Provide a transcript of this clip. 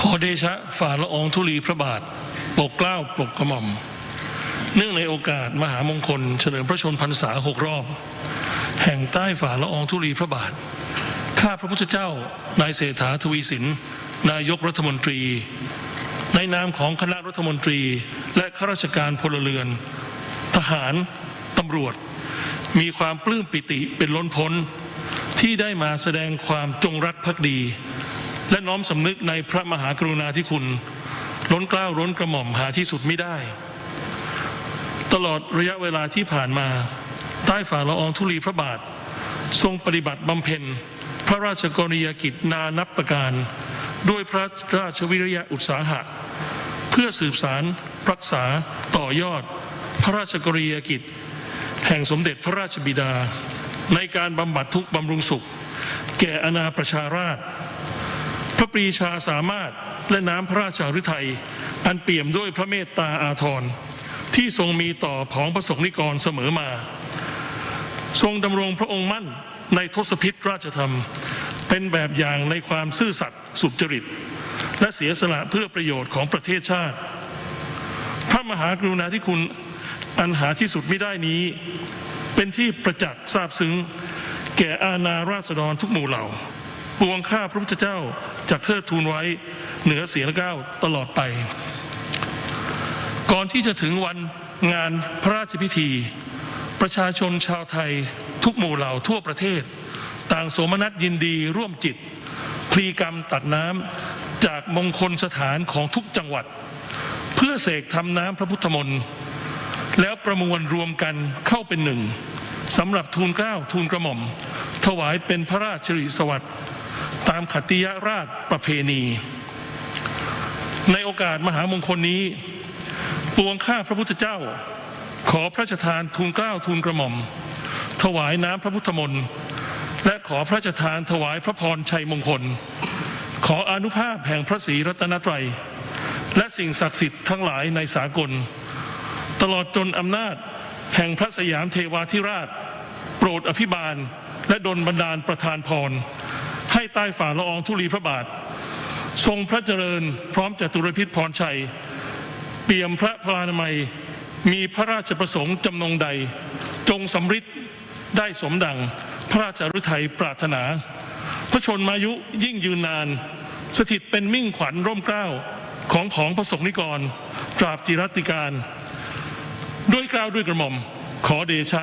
ขอเดชะฝ่าละอองธุลีพระบาท ปกเกล้าปกกระหม่อม เนื่องในโอกาสมหามงคล เฉลิมพระชนพรรษาหกรอบ แห่งใต้ฝ่าละอองธุลีพระบาท ข้าพระพุทธเจ้า นายเศรษฐาทวีสิน นายกรัฐมนตรี ในนามของคณะรัฐมนตรี และข้าราชการพลเรือน ทหาร ตำรวจ มีความปลื้มปิติเป็นล้นพ้นที่ได้มาแสดงความจงรักภักดี และน้อมสำนึกในพระมหากรุณาธิคุณล้นเกล้าล้นกระหม่อมหาที่สุดไม่ได้ ตลอดระยะเวลาที่ผ่านมา ใต้ฝ่าละอองธุลีพระบาท ทรงปฏิบัติบำเพ็ญ พระราชกรณียกิจนานับประการ ด้วยพระราชวิริยะอุตสาหะ เพื่อสืบสารรักษาต่อยอด พระราชกรณียกิจ แห่งสมเด็จพระราชบิดา ในการบำบัดทุกข์บำรุงสุข แก่อาณาประชาราษฎร พระปรีชาสามารถและน้ำพระราชาฤทัยอันเปี่ยมด้วยพระเมตตาอาทรที่ทรงมีต่อผองประสงค์นิกรเสมอมา ทรงดำรงพระองค์มั่นในทศพิธราชธรรม เป็นแบบอย่างในความซื่อสัตย์สุจริต และเสียสละเพื่อประโยชน์ของประเทศชาติ พระมหากรุณาธิคุณอันหาที่สุดไม่ได้นี้ เป็นที่ประจักษ์ทราบซึ้ง แก่อาณาราษฎรทุกหมู่เหล่า ปวงข้าพระพุทธเจ้าจากเทิดทูนไว้เหนือเสียงก้าวตลอดไป ก่อนที่จะถึงวันงานพระราชพิธี ประชาชนชาวไทยทุกหมู่เหล่าทั่วประเทศ ต่างโสมนัสยินดีร่วมจิต พลีกรรมตัดน้ำจากมงคลสถานของทุกจังหวัด เพื่อเสกทำน้ำพระพุทธมนต์แล้วประมวลรวมกันเข้าเป็นหนึ่งสำหรับทูลเกล้าทูลกระหม่อม ถวายเป็นพระราชริสวัสดิ์ ตามขัตติยราชประเพณี ในโอกาสมหามงคลนี้ปวงข้าพระพุทธเจ้า ขอพระราชทานทูลเกล้าทูลกระหม่อม ถวายน้ำพระพุทธมนต์และขอพระราชทานถวายพระพรชัยมงคล ขออนุภาพแห่งพระศรีรัตนตรัย และสิ่งศักดิ์สิทธิ์ทั้งหลายในสากล ตลอดจนอำนาจแห่งพระสยามเทวาธิราช โปรดอภิบาลและดลบันดาลประทานพร ให้ใต้ฝ่าละอองธุลีพระบาท ทรงพระเจริญพร้อมจตุรพิษพรชัย เปี่ยมพระพลานามัย มีพระราชประสงค์จำนงใด จงสำฤทธิ์ได้สมดังพระราชฤทัยปรารถนา พระชนมายุยิ่งยืนนาน สถิตเป็นมิ่งขวัญร่มเกล้าของผองประสงค์นิกร ตราบจิรัติการ ด้วยกล่าวด้วยกระหม่อมขอเดชะ